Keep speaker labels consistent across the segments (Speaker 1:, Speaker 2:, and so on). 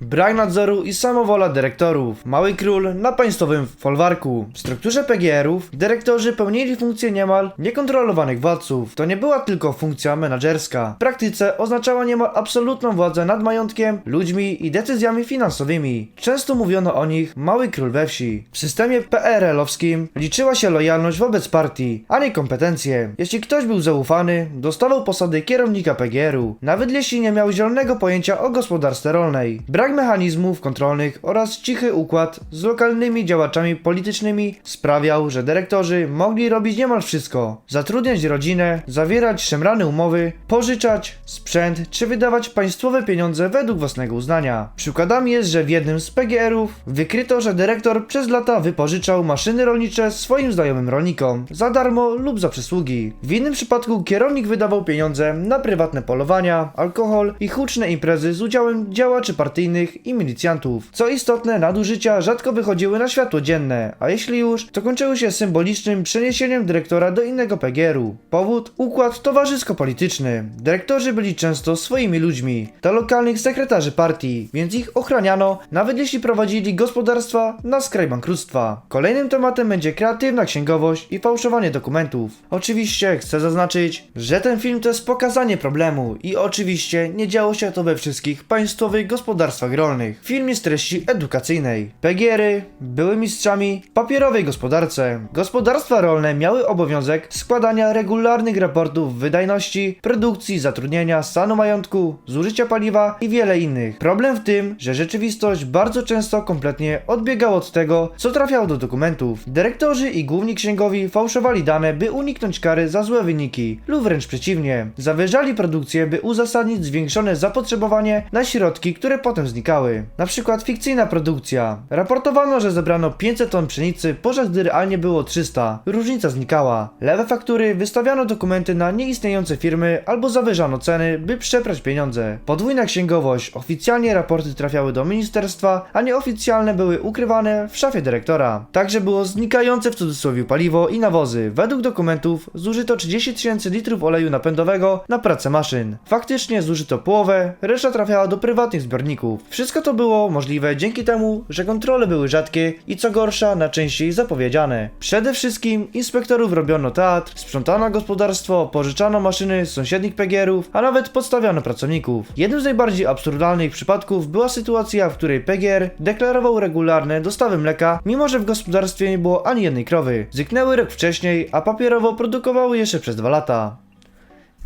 Speaker 1: Brak nadzoru i samowola dyrektorów. Mały król na państwowym folwarku. W strukturze PGR-ów dyrektorzy pełnili funkcje niemal niekontrolowanych władców. To nie była tylko funkcja menadżerska. W praktyce oznaczała niemal absolutną władzę nad majątkiem, ludźmi i decyzjami finansowymi. Często mówiono o nich mały król we wsi. W systemie PRL-owskim liczyła się lojalność wobec partii, a nie kompetencje. Jeśli ktoś był zaufany, dostawał posady kierownika PGR-u, nawet jeśli nie miał zielonego pojęcia o gospodarce rolnej. Brak mechanizmów kontrolnych oraz cichy układ z lokalnymi działaczami politycznymi sprawiał, że dyrektorzy mogli robić niemal wszystko. Zatrudniać rodzinę, zawierać szemrane umowy, pożyczać sprzęt czy wydawać państwowe pieniądze według własnego uznania. Przykładami jest, że w jednym z PGR-ów wykryto, że dyrektor przez lata wypożyczał maszyny rolnicze swoim znajomym rolnikom za darmo lub za przysługi. W innym przypadku kierownik wydawał pieniądze na prywatne polowania, alkohol i huczne imprezy z udziałem działaczy partyjnych i milicjantów. Co istotne, nadużycia rzadko wychodziły na światło dzienne, a jeśli już, to kończyły się symbolicznym przeniesieniem dyrektora do innego PGR-u. Powód? Układ towarzysko-polityczny. Dyrektorzy byli często swoimi ludźmi, do lokalnych sekretarzy partii, więc ich ochraniano, nawet jeśli prowadzili gospodarstwa na skraj bankructwa. Kolejnym tematem będzie kreatywna księgowość i fałszowanie dokumentów. Oczywiście chcę zaznaczyć, że ten film to jest pokazanie problemu i oczywiście nie działo się to we wszystkich państwowych gospodarstwach rolnych. Film jest treści edukacyjnej. PGR-y były mistrzami w papierowej gospodarce. Gospodarstwa rolne miały obowiązek składania regularnych raportów wydajności, produkcji, zatrudnienia, stanu majątku, zużycia paliwa i wiele innych. Problem w tym, że rzeczywistość bardzo często kompletnie odbiegała od tego, co trafiało do dokumentów. Dyrektorzy i główni księgowi fałszowali dane, by uniknąć kary za złe wyniki, lub wręcz przeciwnie, zawyżali produkcję, by uzasadnić zwiększone zapotrzebowanie na środki, które potem znikały. Na przykład fikcyjna produkcja. Raportowano, że zebrano 500 ton pszenicy, podczas gdy realnie było 300. Różnica znikała. Lewe faktury wystawiano dokumenty na nieistniejące firmy albo zawyżano ceny, by przeprać pieniądze. Podwójna księgowość. Oficjalnie raporty trafiały do ministerstwa, a nieoficjalne były ukrywane w szafie dyrektora. Także było znikające w cudzysłowie paliwo i nawozy. Według dokumentów zużyto 30 tysięcy litrów oleju napędowego na pracę maszyn. Faktycznie zużyto połowę, reszta trafiała do prywatnych zbiorników. Wszystko to było możliwe dzięki temu, że kontrole były rzadkie i co gorsza, najczęściej zapowiedziane. Przede wszystkim inspektorów robiono teatr, sprzątano gospodarstwo, pożyczano maszyny z sąsiednich PGR-ów, a nawet podstawiano pracowników. Jednym z najbardziej absurdalnych przypadków była sytuacja, w której PGR deklarował regularne dostawy mleka, mimo że w gospodarstwie nie było ani jednej krowy. Zyknęły rok wcześniej, a papierowo produkowały jeszcze przez dwa lata.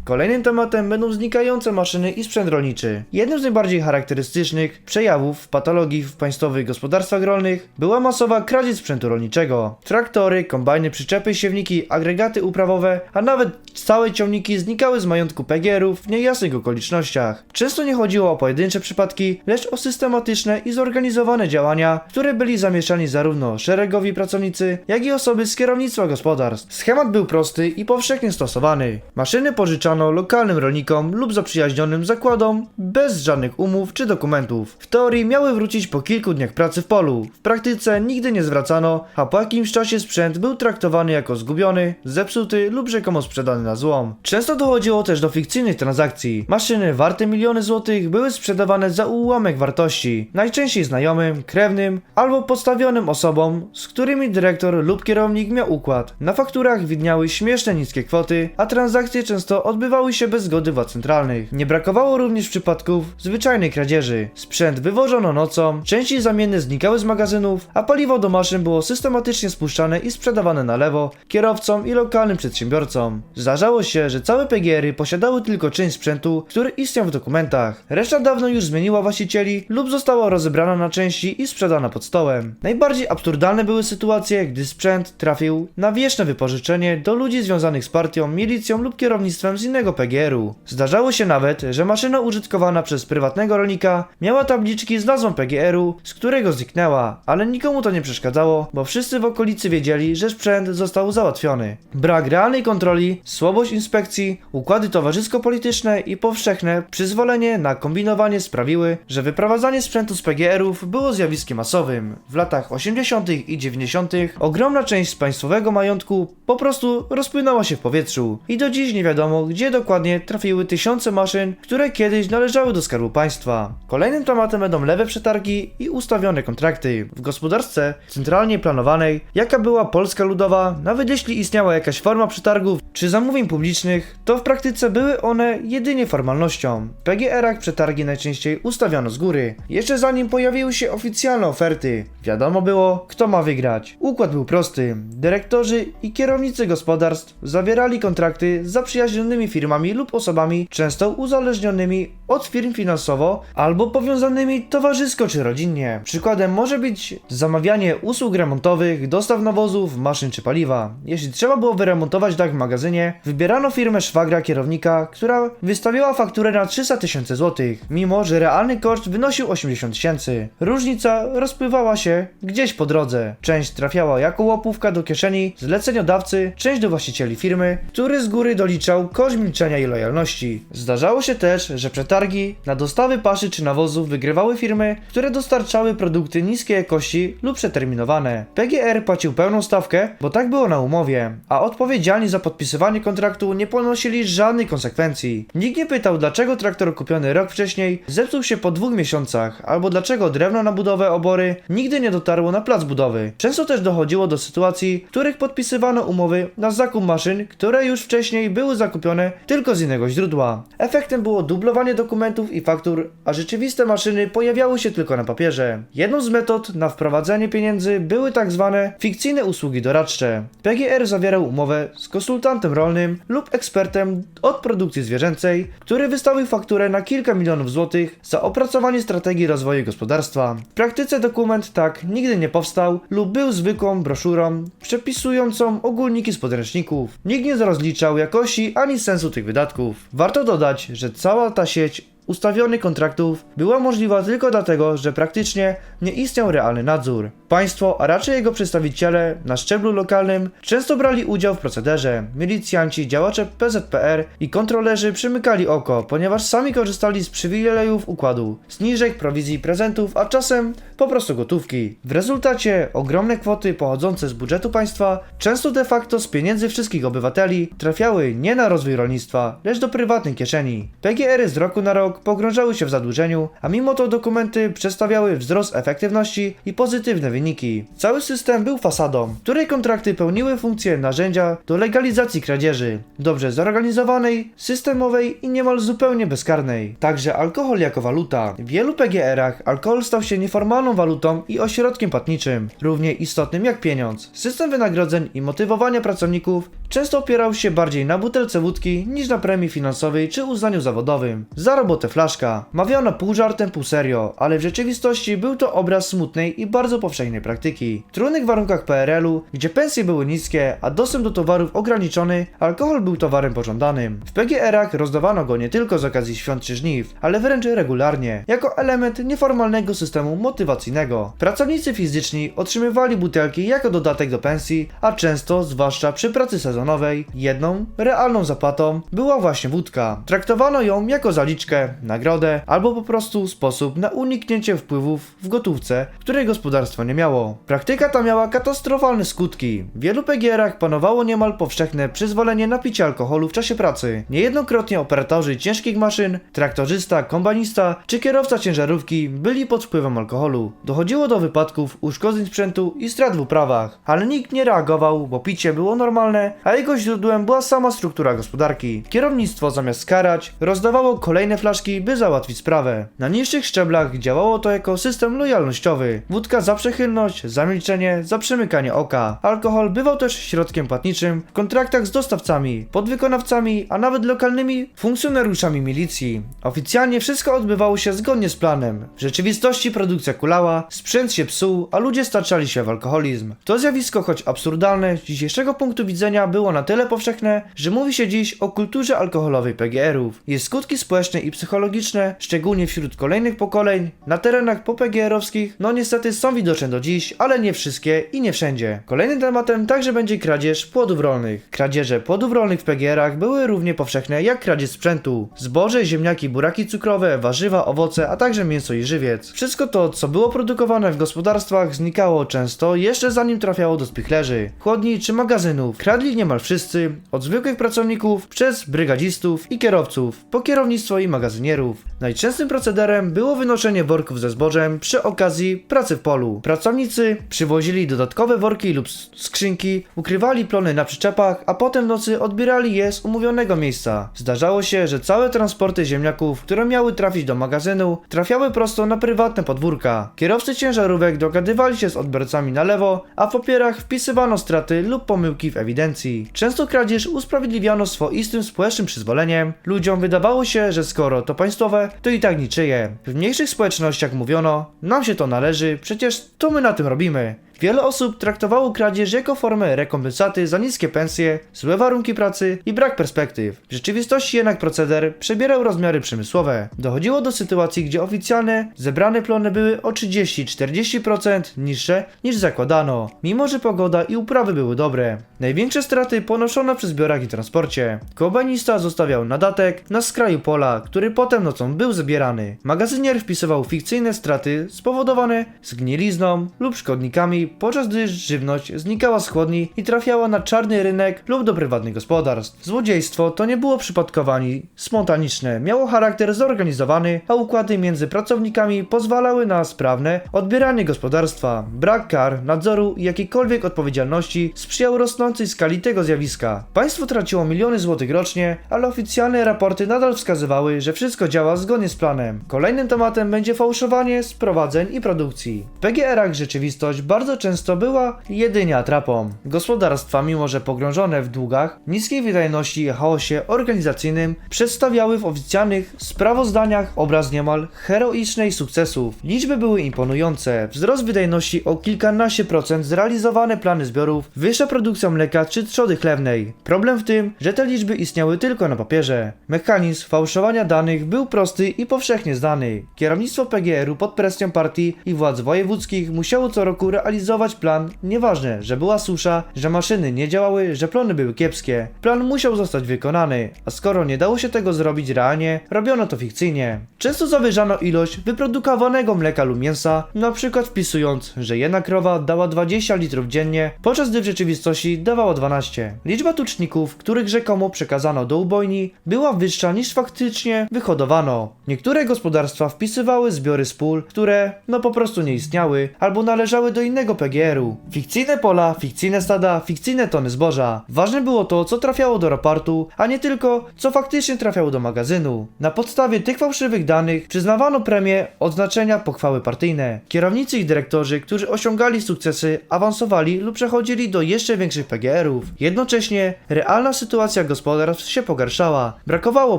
Speaker 1: Kolejnym tematem będą znikające maszyny i sprzęt rolniczy. Jednym z najbardziej charakterystycznych przejawów patologii w państwowych gospodarstwach rolnych była masowa kradzież sprzętu rolniczego. Traktory, kombajny, przyczepy, siewniki, agregaty uprawowe, a nawet całe ciągniki znikały z majątku PGR-ów w niejasnych okolicznościach. Często nie chodziło o pojedyncze przypadki, lecz o systematyczne i zorganizowane działania, w które byli zamieszani zarówno szeregowi pracownicy, jak i osoby z kierownictwa gospodarstw. Schemat był prosty i powszechnie stosowany. Maszyny lokalnym rolnikom lub zaprzyjaźnionym zakładom bez żadnych umów czy dokumentów. W teorii miały wrócić po kilku dniach pracy w polu. W praktyce nigdy nie zwracano, a po jakimś czasie sprzęt był traktowany jako zgubiony, zepsuty lub rzekomo sprzedany na złom. Często dochodziło też do fikcyjnych transakcji. Maszyny warte miliony złotych były sprzedawane za ułamek wartości, najczęściej znajomym, krewnym albo podstawionym osobom, z którymi dyrektor lub kierownik miał układ. Na fakturach widniały śmieszne niskie kwoty, a transakcje często odbywały się bez zgody władz centralnych. Nie brakowało również przypadków zwyczajnej kradzieży. Sprzęt wywożono nocą, części zamienne znikały z magazynów, a paliwo do maszyn było systematycznie spuszczane i sprzedawane na lewo kierowcom i lokalnym przedsiębiorcom. Zdarzało się, że całe PGR-y posiadały tylko część sprzętu, który istniał w dokumentach. Reszta dawno już zmieniła właścicieli lub została rozebrana na części i sprzedana pod stołem. Najbardziej absurdalne były sytuacje, gdy sprzęt trafił na wieczne wypożyczenie do ludzi związanych z partią, milicją lub kierownictwem z innego PGR-u. Zdarzało się nawet, że maszyna użytkowana przez prywatnego rolnika miała tabliczki z nazwą PGR-u, z którego zniknęła, ale nikomu to nie przeszkadzało, bo wszyscy w okolicy wiedzieli, że sprzęt został załatwiony. Brak realnej kontroli, słabość inspekcji, układy towarzysko-polityczne i powszechne przyzwolenie na kombinowanie sprawiły, że wyprowadzanie sprzętu z PGR-ów było zjawiskiem masowym. W latach 80. i 90. ogromna część z państwowego majątku po prostu rozpłynęła się w powietrzu i do dziś nie wiadomo, gdzie gdzie dokładnie trafiły tysiące maszyn, które kiedyś należały do Skarbu Państwa. Kolejnym tematem będą lewe przetargi i ustawione kontrakty. W gospodarce centralnie planowanej, jaka była Polska Ludowa, nawet jeśli istniała jakaś forma przetargów czy zamówień publicznych, to w praktyce były one jedynie formalnością. W PGR-ach przetargi najczęściej ustawiano z góry, jeszcze zanim pojawiły się oficjalne oferty. Wiadomo było, kto ma wygrać. Układ był prosty. Dyrektorzy i kierownicy gospodarstw zawierali kontrakty z zaprzyjaźnionymi firmami lub osobami, często uzależnionymi od firm finansowo albo powiązanymi towarzysko czy rodzinnie. Przykładem może być zamawianie usług remontowych, dostaw nawozów, maszyn czy paliwa. Jeśli trzeba było wyremontować dach w magazynie, wybierano firmę szwagra kierownika, która wystawiała fakturę na 300 tysięcy złotych, mimo że realny koszt wynosił 80 tysięcy. Różnica rozpływała się gdzieś po drodze. Część trafiała jako łapówka do kieszeni zleceniodawcy, część do właścicieli firmy, który z góry doliczał koszt milczenia i lojalności. Zdarzało się też, że przetargi na dostawy paszy czy nawozów wygrywały firmy, które dostarczały produkty niskiej jakości lub przeterminowane. PGR płacił pełną stawkę, bo tak było na umowie, a odpowiedzialni za podpisywanie kontraktu nie ponosili żadnych konsekwencji. Nikt nie pytał, dlaczego traktor kupiony rok wcześniej zepsuł się po dwóch miesiącach, albo dlaczego drewno na budowę obory nigdy nie dotarło na plac budowy. Często też dochodziło do sytuacji, w których podpisywano umowy na zakup maszyn, które już wcześniej były zakupione tylko z innego źródła. Efektem było dublowanie dokumentów i faktur, a rzeczywiste maszyny pojawiały się tylko na papierze. Jedną z metod na wprowadzenie pieniędzy były tak zwane fikcyjne usługi doradcze. PGR zawierał umowę z konsultantem rolnym lub ekspertem od produkcji zwierzęcej, który wystawił fakturę na kilka milionów złotych za opracowanie strategii rozwoju gospodarstwa. W praktyce dokument tak nigdy nie powstał lub był zwykłą broszurą przepisującą ogólniki z podręczników. Nikt nie rozliczał jakości ani sensu tych wydatków. Warto dodać, że cała ta sieć ustawionych kontraktów była możliwa tylko dlatego, że praktycznie nie istniał realny nadzór. Państwo, a raczej jego przedstawiciele na szczeblu lokalnym często brali udział w procederze. Milicjanci, działacze PZPR i kontrolerzy przymykali oko, ponieważ sami korzystali z przywilejów układu, zniżek, prowizji, prezentów, a czasem po prostu gotówki. W rezultacie ogromne kwoty pochodzące z budżetu państwa, często de facto z pieniędzy wszystkich obywateli, trafiały nie na rozwój rolnictwa, lecz do prywatnej kieszeni. PGR-y z roku na rok pogrążały się w zadłużeniu, a mimo to dokumenty przedstawiały wzrost efektywności i pozytywne wyniki. Cały system był fasadą, której kontrakty pełniły funkcję narzędzia do legalizacji kradzieży, dobrze zorganizowanej, systemowej i niemal zupełnie bezkarnej. Także alkohol jako waluta. W wielu PGR-ach alkohol stał się nieformalną walutą i ośrodkiem płatniczym, równie istotnym jak pieniądz. System wynagrodzeń i motywowania pracowników często opierał się bardziej na butelce wódki niż na premii finansowej czy uznaniu zawodowym. Za robotę flaszka. Mawiano pół żartem, pół serio, ale w rzeczywistości był to obraz smutnej i bardzo powszechnej praktyki. W trudnych warunkach PRL-u, gdzie pensje były niskie, a dostęp do towarów ograniczony, alkohol był towarem pożądanym. W PGR-ach rozdawano go nie tylko z okazji świąt czy żniw, ale wręcz regularnie, jako element nieformalnego systemu motywacyjnego. Pracownicy fizyczni otrzymywali butelki jako dodatek do pensji, a często, zwłaszcza przy pracy sezonowej, jedną realną zapłatą była właśnie wódka. Traktowano ją jako zaliczkę, nagrodę albo po prostu sposób na uniknięcie wpływów w gotówce, której gospodarstwo nie miało. Praktyka ta miała katastrofalne skutki. W wielu PGR-ach panowało niemal powszechne przyzwolenie na picie alkoholu w czasie pracy. Niejednokrotnie operatorzy ciężkich maszyn, traktorzysta, kombanista czy kierowca ciężarówki byli pod wpływem alkoholu. Dochodziło do wypadków, uszkodzeń sprzętu i strat w uprawach, ale nikt nie reagował, bo picie było normalne, a jego źródłem była sama struktura gospodarki. Kierownictwo zamiast karać, rozdawało kolejne flaszki, by załatwić sprawę. Na niższych szczeblach działało to jako system lojalnościowy. Wódka za przychylność, za milczenie, za przymykanie oka. Alkohol bywał też środkiem płatniczym w kontraktach z dostawcami, podwykonawcami, a nawet lokalnymi funkcjonariuszami milicji. Oficjalnie wszystko odbywało się zgodnie z planem. W rzeczywistości produkcja kulała, sprzęt się psuł, a ludzie staczali się w alkoholizm. To zjawisko, choć absurdalne, z dzisiejszego punktu widzenia było na tyle powszechne, że mówi się dziś o kulturze alkoholowej PGR-ów. Jej skutki społeczne i psychologiczne psychologiczne, szczególnie wśród kolejnych pokoleń, na terenach popegierowskich, no niestety są widoczne do dziś, ale nie wszystkie i nie wszędzie. Kolejnym tematem także będzie kradzież płodów rolnych. Kradzieże płodów rolnych w PGR-ach były równie powszechne jak kradzież sprzętu. Zboże, ziemniaki, buraki cukrowe, warzywa, owoce, a także mięso i żywiec. Wszystko to, co było produkowane w gospodarstwach, znikało często jeszcze zanim trafiało do spichlerzy, chłodni czy magazynów. Kradli niemal wszyscy, od zwykłych pracowników przez brygadzistów i kierowców, po kierownictwo i magazynierów. Najczęstszym procederem było wynoszenie worków ze zbożem przy okazji pracy w polu. Pracownicy przywozili dodatkowe worki lub skrzynki, ukrywali plony na przyczepach, a potem w nocy odbierali je z umówionego miejsca. Zdarzało się, że całe transporty ziemniaków, które miały trafić do magazynu, trafiały prosto na prywatne podwórka. Kierowcy ciężarówek dogadywali się z odbiorcami na lewo, a w papierach wpisywano straty lub pomyłki w ewidencji. Często kradzież usprawiedliwiano swoistym społecznym przyzwoleniem. Ludziom wydawało się, że skoro to państwowe, to i tak niczyje. W mniejszych społecznościach mówiono, nam się to należy, przecież to my na tym robimy. Wiele osób traktowało kradzież jako formę rekompensaty za niskie pensje, złe warunki pracy i brak perspektyw. W rzeczywistości jednak proceder przebierał rozmiary przemysłowe. Dochodziło do sytuacji, gdzie oficjalne zebrane plony były o 30-40% niższe niż zakładano, mimo że pogoda i uprawy były dobre. Największe straty ponoszono przy zbiorach i transporcie. Kobanista zostawiał nadatek na skraju pola, który potem nocą był zbierany. Magazynier wpisywał fikcyjne straty spowodowane zgnilizną lub szkodnikami, podczas gdy żywność znikała z chłodni i trafiała na czarny rynek lub do prywatnych gospodarstw. Złodziejstwo to nie było przypadkowe ani spontaniczne, miało charakter zorganizowany, a układy między pracownikami pozwalały na sprawne odbieranie gospodarstwa. Brak kar, nadzoru i jakiejkolwiek odpowiedzialności sprzyjał rosnącej skali tego zjawiska. Państwo traciło miliony złotych rocznie, ale oficjalne raporty nadal wskazywały, że wszystko działa zgodnie z planem. Kolejnym tematem będzie fałszowanie sprowadzeń i produkcji. W PGR-ach rzeczywistość bardzo często była jedynie atrapą. Gospodarstwa, mimo że pogrążone w długach, niskiej wydajności i chaosie organizacyjnym, przedstawiały w oficjalnych sprawozdaniach obraz niemal heroicznej sukcesów. Liczby były imponujące. Wzrost wydajności o kilkanaście procent, zrealizowane plany zbiorów, wyższa produkcja mleka czy trzody chlewnej. Problem w tym, że te liczby istniały tylko na papierze. Mechanizm fałszowania danych był prosty i powszechnie znany. Kierownictwo PGR-u pod presją partii i władz wojewódzkich musiało co roku realizować plan, nieważne, że była susza, że maszyny nie działały, że plony były kiepskie. Plan musiał zostać wykonany, a skoro nie dało się tego zrobić realnie, robiono to fikcyjnie. Często zawyżano ilość wyprodukowanego mleka lub mięsa, na przykład wpisując, że jedna krowa dała 20 litrów dziennie, podczas gdy w rzeczywistości dawała 12. Liczba tuczników, których rzekomo przekazano do ubojni, była wyższa niż faktycznie wyhodowano. Niektóre gospodarstwa wpisywały zbiory z pól, które no po prostu nie istniały, albo należały do innego PGR-u. Fikcyjne pola, fikcyjne stada, fikcyjne tony zboża. Ważne było to, co trafiało do raportu, a nie tylko, co faktycznie trafiało do magazynu. Na podstawie tych fałszywych danych przyznawano premie, odznaczenia, pochwały partyjne. Kierownicy i dyrektorzy, którzy osiągali sukcesy, awansowali lub przechodzili do jeszcze większych PGR-ów. Jednocześnie realna sytuacja gospodarstw się pogarszała. Brakowało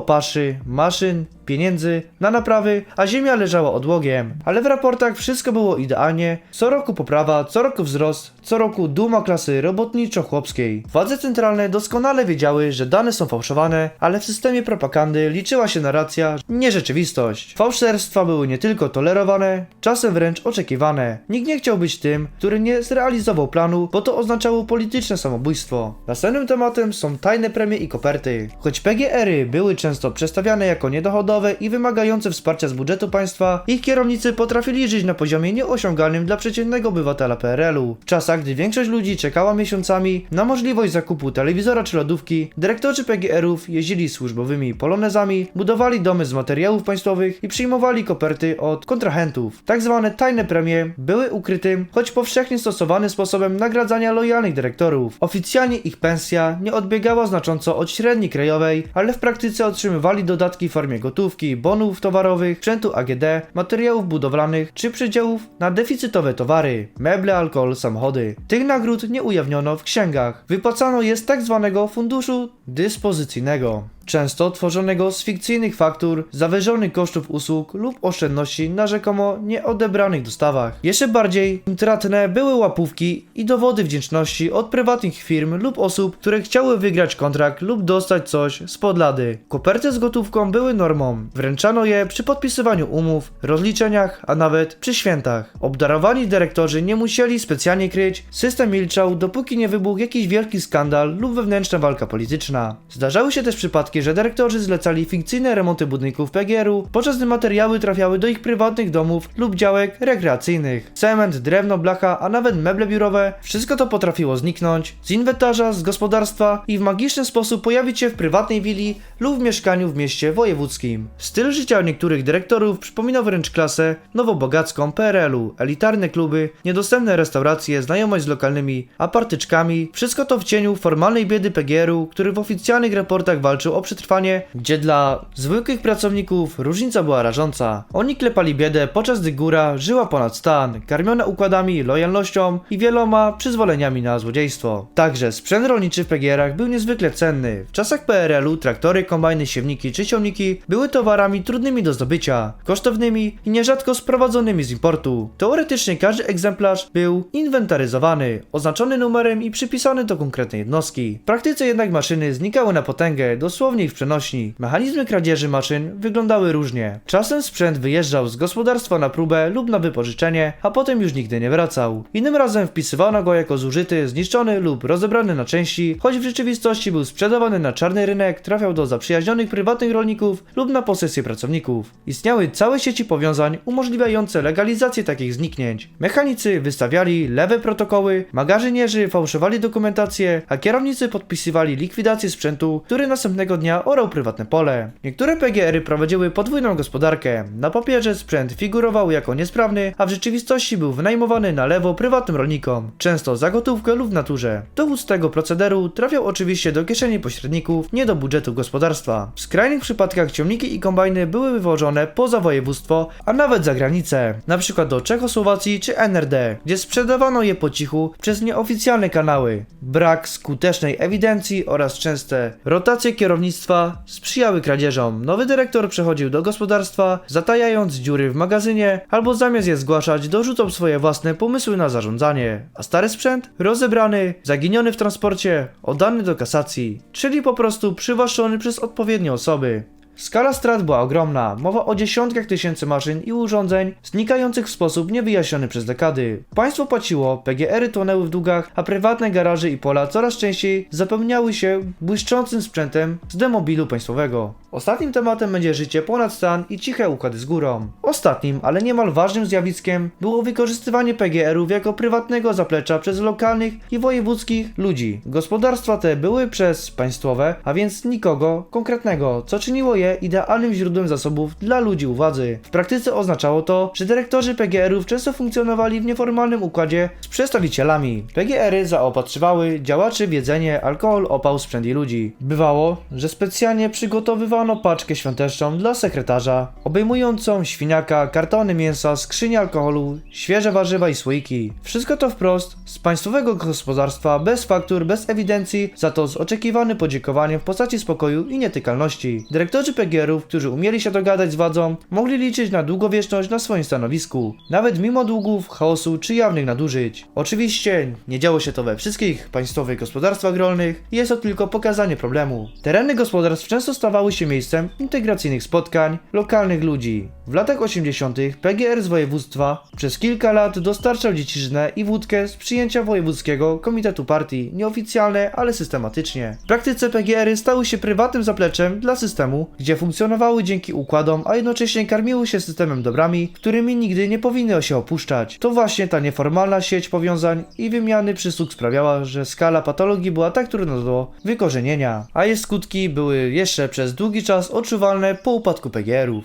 Speaker 1: paszy, maszyn, pieniędzy na naprawy, a ziemia leżała odłogiem. Ale w raportach wszystko było idealnie. Co roku poprawa, co roku wzrost, co roku duma klasy robotniczo-chłopskiej. Władze centralne doskonale wiedziały, że dane są fałszowane, ale w systemie propagandy liczyła się narracja, nie rzeczywistość. Fałszerstwa były nie tylko tolerowane, czasem wręcz oczekiwane. Nikt nie chciał być tym, który nie zrealizował planu, bo to oznaczało polityczne samobójstwo. Następnym tematem są tajne premie i koperty. Choć PGR-y były często przedstawiane jako niedochodowe i wymagające wsparcia z budżetu państwa, ich kierownicy potrafili żyć na poziomie nieosiągalnym dla przeciętnego obywatela PRL-u. W czasach, gdy większość ludzi czekała miesiącami na możliwość zakupu telewizora czy lodówki, dyrektorzy PGR-ów jeździli służbowymi polonezami, budowali domy z materiałów państwowych i przyjmowali koperty od kontrahentów. Tak zwane tajne premie były ukrytym, choć powszechnie stosowanym sposobem nagradzania lojalnych dyrektorów. Oficjalnie ich pensja nie odbiegała znacząco od średniej krajowej, ale w praktyce otrzymywali dodatki w formie gotówki, bonów towarowych, sprzętu AGD, materiałów budowlanych czy przydziałów na deficytowe towary, meble, alkohol, samochody. Tych nagród nie ujawniono w księgach. Wypłacano je z tak zwanego funduszu dyspozycyjnego. Często tworzonego z fikcyjnych faktur, zawyżonych kosztów usług lub oszczędności na rzekomo nieodebranych dostawach. Jeszcze bardziej intratne były łapówki i dowody wdzięczności od prywatnych firm lub osób, które chciały wygrać kontrakt lub dostać coś spod lady. Koperty z gotówką były normą. Wręczano je przy podpisywaniu umów, rozliczeniach, a nawet przy świętach. Obdarowani dyrektorzy nie musieli specjalnie kryć, system milczał, dopóki nie wybuchł jakiś wielki skandal lub wewnętrzna walka polityczna. Zdarzały się też przypadki, że dyrektorzy zlecali fikcyjne remonty budynków PGR-u, podczas gdy materiały trafiały do ich prywatnych domów lub działek rekreacyjnych. Cement, drewno, blacha, a nawet meble biurowe, wszystko to potrafiło zniknąć z inwentarza, z gospodarstwa i w magiczny sposób pojawić się w prywatnej willi lub w mieszkaniu w mieście wojewódzkim. Styl życia niektórych dyrektorów przypominał wręcz klasę nowobogacką PRL-u, elitarne kluby, niedostępne restauracje, znajomość z lokalnymi apartyczkami, wszystko to w cieniu formalnej biedy PGR-u, który w oficjalnych raportach walczył o przetrwanie, gdzie dla zwykłych pracowników różnica była rażąca. Oni klepali biedę, podczas gdy góra żyła ponad stan, karmiona układami, lojalnością i wieloma przyzwoleniami na złodziejstwo. Także sprzęt rolniczy w PGR-ach był niezwykle cenny. W czasach PRL-u traktory, kombajny, siewniki czy ciągniki były towarami trudnymi do zdobycia, kosztownymi i nierzadko sprowadzonymi z importu. Teoretycznie każdy egzemplarz był inwentaryzowany, oznaczony numerem i przypisany do konkretnej jednostki. W praktyce jednak maszyny znikały na potęgę, dosłownie i w przenośni. Mechanizmy kradzieży maszyn wyglądały różnie. Czasem sprzęt wyjeżdżał z gospodarstwa na próbę lub na wypożyczenie, a potem już nigdy nie wracał. Innym razem wpisywano go jako zużyty, zniszczony lub rozebrany na części, choć w rzeczywistości był sprzedawany na czarny rynek, trafiał do zaprzyjaźnionych prywatnych rolników lub na posesję pracowników. Istniały całe sieci powiązań umożliwiające legalizację takich zniknięć. Mechanicy wystawiali lewe protokoły, magazynierzy fałszowali dokumentację, a kierownicy podpisywali likwidację sprzętu, który następnego dnia orał prywatne pole. Niektóre PGR-y prowadziły podwójną gospodarkę. Na papierze sprzęt figurował jako niesprawny, a w rzeczywistości był wynajmowany na lewo prywatnym rolnikom, często za gotówkę lub w naturze. Dowód z tego procederu trafiał oczywiście do kieszeni pośredników, nie do budżetu gospodarstwa. W skrajnych przypadkach ciągniki i kombajny były wywożone poza województwo, a nawet za granicę, przykład do Czechosłowacji czy NRD, gdzie sprzedawano je po cichu przez nieoficjalne kanały. Brak skutecznej ewidencji oraz częste rotacje kierownictwa sprzyjały kradzieżom. Nowy dyrektor przechodził do gospodarstwa, zatajając dziury w magazynie, albo zamiast je zgłaszać, dorzucał swoje własne pomysły na zarządzanie. A stary sprzęt? Rozebrany, zaginiony w transporcie, oddany do kasacji, czyli po prostu przywłaszczony przez odpowiednie osoby. Skala strat była ogromna, mowa o dziesiątkach tysięcy maszyn i urządzeń znikających w sposób niewyjaśniony przez dekady. Państwo płaciło, PGR-y tonęły w długach, a prywatne garaże i pola coraz częściej zapełniały się błyszczącym sprzętem z demobilu państwowego. Ostatnim tematem będzie życie ponad stan i ciche układy z górą. Ostatnim, ale niemal ważnym zjawiskiem było wykorzystywanie PGR-ów jako prywatnego zaplecza przez lokalnych i wojewódzkich ludzi. Gospodarstwa te były przez państwowe, a więc nikogo konkretnego, co czyniło je idealnym źródłem zasobów dla ludzi u władzy. W praktyce oznaczało to, że dyrektorzy PGR-ów często funkcjonowali w nieformalnym układzie z przedstawicielami. PGR-y zaopatrzywały działaczy w jedzenie, alkohol, opał, sprzęt i ludzi. Bywało, że specjalnie przygotowywano paczkę świąteczną dla sekretarza, obejmującą świniaka, kartony mięsa, skrzynię alkoholu, świeże warzywa i słoiki. Wszystko to wprost z państwowego gospodarstwa, bez faktur, bez ewidencji, za to z oczekiwanym podziękowaniem w postaci spokoju i nietykalności. Dyrektorzy PGR-ów, którzy umieli się dogadać z władzą, mogli liczyć na długowieczność na swoim stanowisku, nawet mimo długów, chaosu czy jawnych nadużyć. Oczywiście nie działo się to we wszystkich państwowych gospodarstwach rolnych, jest to tylko pokazanie problemu. Tereny gospodarstw często stawały się miejscem integracyjnych spotkań lokalnych ludzi. W latach 80. PGR z województwa przez kilka lat dostarczał dzieciznę i wódkę z przyjęcia wojewódzkiego komitetu partii, nieoficjalne, ale systematycznie. W praktyce PGR-y stały się prywatnym zapleczem dla systemu, gdzie funkcjonowały dzięki układom, a jednocześnie karmiły się systemem dobrami, którymi nigdy nie powinny się opuszczać. To właśnie ta nieformalna sieć powiązań i wymiany przysług sprawiała, że skala patologii była tak trudna do wykorzenienia, a jej skutki były jeszcze przez długi czas odczuwalne po upadku PGR-ów.